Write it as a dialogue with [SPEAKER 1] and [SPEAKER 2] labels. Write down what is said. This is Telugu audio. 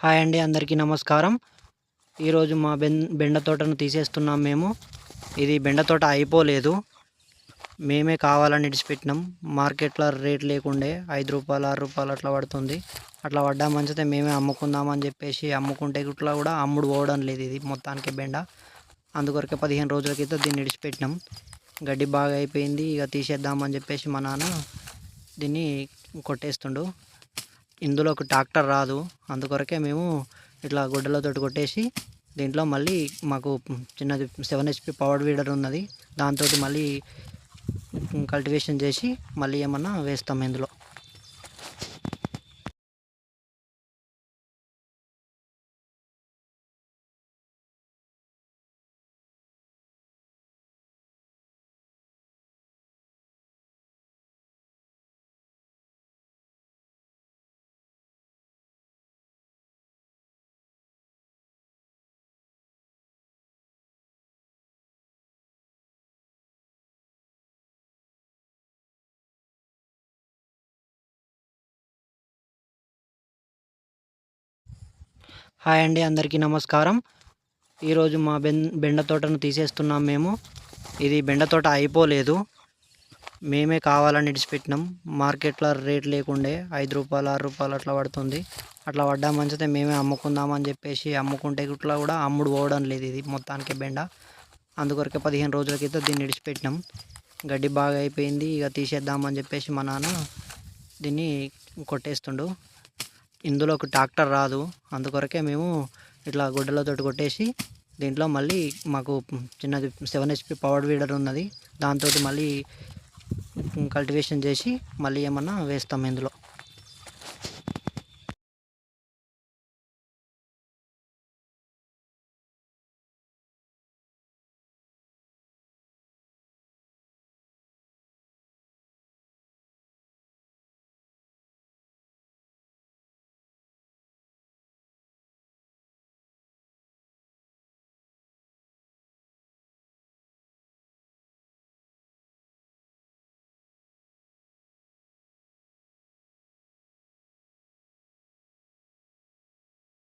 [SPEAKER 1] హాయ్ అండి అందరికీ నమస్కారం. ఈరోజు మా బెన్ బెండ తోటను తీసేస్తున్నాం మేము. ఇది బెండ తోట అయిపోలేదు. మేమే కావాలని ఇడిచిపెట్టినాం. మార్కెట్లో రేట్ లేకుండే ఐదు రూపాయలు ఆరు రూపాయలు అట్లా పడుతుంది. అట్లా పడ్డా మంచితే మేమే అమ్ముకుందామని చెప్పేసి అమ్ముకుంటే ఇట్లా కూడా అమ్ముడు పోవడం లేదు ఇది మొత్తానికి బెండ. అందుకొరకే పదిహేను రోజుల క్రితం దీన్ని ఇడిచిపెట్టినాం. గడ్డి బాగా అయిపోయింది ఇక తీసేద్దామని చెప్పేసి మా నాన్న దీన్ని కొట్టేస్తుండు. ఇందులో ఒక ట్రాక్టర్ రాదు. అందుకొరకే మేము ఇట్లా గుడ్డలతోటి కొట్టేసి దీంట్లో మళ్ళీ మాకు చిన్నది సెవెన్ హెచ్పి పవర్ వీడర్ ఉన్నది. దాంతో మళ్ళీ కల్టివేషన్ చేసి మళ్ళీ ఏమన్నా వేస్తాం ఇందులో. హాయ్ అండి అందరికీ నమస్కారం. ఈరోజు మా బెన్ బెండ తోటను తీసేస్తున్నాం మేము. ఇది బెండ తోట అయిపోలేదు. మేమే కావాలని ఇడిచిపెట్టినాం. మార్కెట్లో రేట్ లేకుండే ఐదు రూపాయలు ఆరు రూపాయలు అట్లా పడుతుంది. అట్లా పడ్డా మంచితే మేమే అమ్ముకుందామని చెప్పేసి అమ్ముకుంటే ఇట్లా కూడా అమ్ముడు పోవడం లేదు ఇది మొత్తానికి బెండ. అందుకొరకే పదిహేను రోజుల క్రితం దీన్ని ఇడిచిపెట్టినాం. గడ్డి బాగా అయిపోయింది ఇక తీసేద్దామని చెప్పేసి మా నాన్న దీన్ని కొట్టేస్తుండు. ఇందులో ఒక ట్రాక్టర్ రాదు. అందుకొరకే మేము ఇట్లా గుడ్డలతోటి కొట్టేసి దీంట్లో మళ్ళీ మాకు చిన్నది సెవెన్ హెచ్పి పవర్ వీడర్ ఉన్నది. దాంతో మళ్ళీ కల్టివేషన్ చేసి మళ్ళీ ఏమన్నా వేస్తాం ఇందులో.